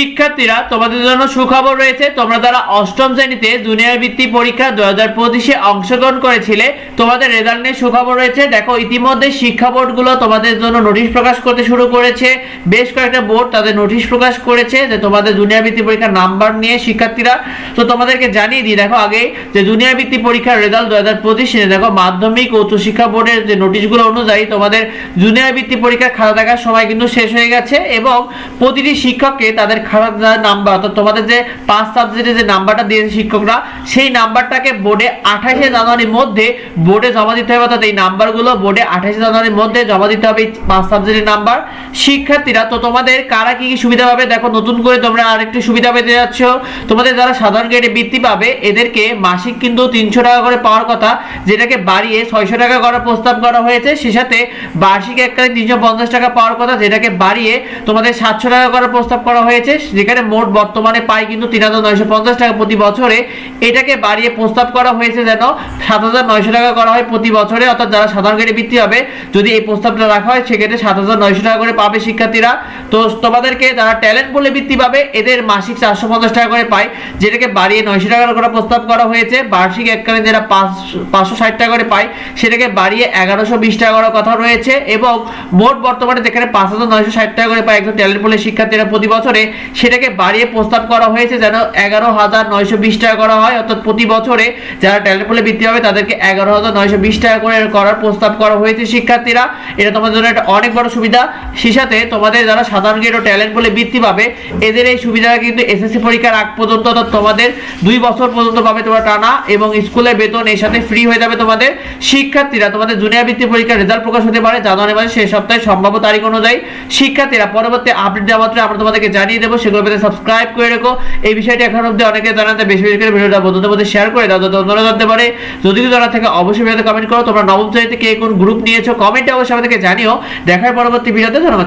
শিক্ষার্থীরা, তোমাদের জন্য সুখবর রয়েছে, তোমরা যারা অষ্টম শ্রেণীতে জুনিয়র বৃত্তি পরীক্ষা দু হাজার পঁচিশে অংশগ্রহণ করেছিলে, তোমাদের রেজাল্ট নিয়ে সুখবর রয়েছে। দেখো, ইতিমধ্যে শিক্ষা বোর্ডগুলো তোমাদের জন্য নোটিশ প্রকাশ করতে শুরু করেছে। বেশ কয়েকটা বোর্ড তাদের নোটিশ প্রকাশ করেছে যে তোমাদের জুনিয়র বৃত্তি পরীক্ষার নাম্বার নিয়ে শিক্ষার্থীরা। তো তোমাদেরকে জানিয়ে দিই, দেখো আগে যে জুনিয়র বৃত্তি পরীক্ষার রেজাল্ট দু হাজার পঁচিশে, দেখো মাধ্যমিক ও উচ্চশিক্ষা বোর্ডের যে নোটিশগুলো অনুযায়ী তোমাদের জুনিয়র বৃত্তি পরীক্ষার খাতা দেখার সময় কিন্তু শেষ হয়ে গেছে এবং প্রতিটি শিক্ষককে তাদের দেওয়ার নাম্বার অর্থাৎ তোমাদের যে পাঁচ সাবজেক্টে যে নাম্বারটা দিয়েছে শিক্ষকরা, সেই নাম্বারটাকে বোর্ডে আঠাশে জানুয়ারির মধ্যে বোর্ডে জমা দিতে হবে, অর্থাৎ এই নাম্বারগুলো বোর্ডে আঠাশে জানুয়ারির মধ্যে জমা দিতে হবে পাঁচ সাবজেক্টের নাম্বার শিক্ষার্থীরা, তো তোমাদের কারা কি কি সুবিধা পাবে? দেখো, নতুন করে তোমরা আরেকটু সুবিধা পেতে যাচ্ছ। তোমাদের যারা সাধারণ গ্রেডে বৃত্তি পাবে, এদেরকে মাসিক কিন্তু তিনশো টাকা করে পাওয়ার কথা, যেটাকে বাড়িয়ে ছয়শো টাকা করার প্রস্তাব করা হয়েছে। সে সাথে বার্ষিক এককালীন তিনশো পঞ্চাশ টাকা পাওয়ার কথা, যেটাকে বাড়িয়ে তোমাদের সাতশো টাকা করার প্রস্তাব করা হয়েছে। যেখানে মোট বর্তমানে পাই কিন্তু তিন হাজার নয়শো পঞ্চাশ টাকা প্রতি বছরে। এটাকে বাড়িয়ে প্রস্তাব করা হয়েছে যেন সাত হাজার নয়শো টাকা করা হয় প্রতি বছরে, অর্থাৎ যারা সাধারণ গ্রেডে বৃত্তি হবে, যদি এই প্রস্তাবটা রাখা হয়, সেক্ষেত্রে সাত হাজার নয়শো টাকা করে পাবে শিক্ষার্থীরা। তো তোমাদেরকে যারা ট্যালেন্ট বলে বৃত্তি পাবে, এদের মাসিক চারশো পঞ্চাশ টাকা করে পায় যেটাকে বাড়িয়ে নয়শো টাকা করার প্রস্তাব করা হয়েছে। বার্ষিক এককালীন যারা পাঁচ, পাঁচশো ষাট টাকা করে পায় সেটাকে বাড়িয়ে এগারোশো বিশ টাকা করার কথা রয়েছে। এবং মোট বর্তমানে যেখানে পাঁচ হাজার নয়শো ষাট টাকা করে পায় একজন ট্যালেন্ট বলে শিক্ষার্থীরা প্রতি বছরে সেটাকে বাড়িয়ে প্রস্তাব করা হয়েছে যেন এগারো হাজার নয়শো বিশ টাকা করা হয়। অর্থাৎ প্রতি বছরে যারা ট্যালেন্ট বলে বৃত্তি হবে, তাদেরকে এগারো হাজার নয়শো বিশ টাকা করে করার প্রস্তাব করা হয়েছে শিক্ষার্থীরা। এটা তোমাদের জন্য একটা অনেক বড় সুবিধা। সেই সাথে তোমাদের যারা সাধারণ গ্রেড ও ট্যালেন্ট বলে বৃত্তি পাবে, এদের এই সুবিধাটা কিন্তু এসএসসি পরীক্ষার আগ পর্যন্ত অর্থাৎ তোমাদের দুই বছর পর্যন্ত পাবে তোমরা টানা এবং স্কুলের বেতন এর সাথে ফ্রি হয়ে যাবে তোমাদের শিক্ষার্থীরা। তোমাদের জুনিয়র বৃত্তি পরীক্ষার রেজাল্ট প্রকাশ হতে পারে জানুয়ারি মাসে শেষ সপ্তাহে সম্ভাব্য তারিখ অনুযায়ী। শিক্ষার্থীরা, পরবর্তী আপডেট দেওয়া মাত্র আমরা তোমাদেরকে জানিয়ে দেবো সেগুলো পেতে সাবস্ক্রাইব করে রেখো। এই বিষয়টি এখন অব্দি অনেকে জানাতে বেশি বেশি করে ভিডিওটা বন্ধুদের মধ্যে শেয়ার করে দাও, যাতে অন্যরা জানতে পারে। যদি কিছু জানা থাকে, অবশ্যই ভিডিওতে কমেন্ট করো। তোমরা নবম শ্রেণীতে কে কোন গ্রুপ নিয়েছো কমেন্টে অবশ্যই আমাদেরকে জানিও। দেখার পরবর্তী ভিডিওতে ধন্যবাদ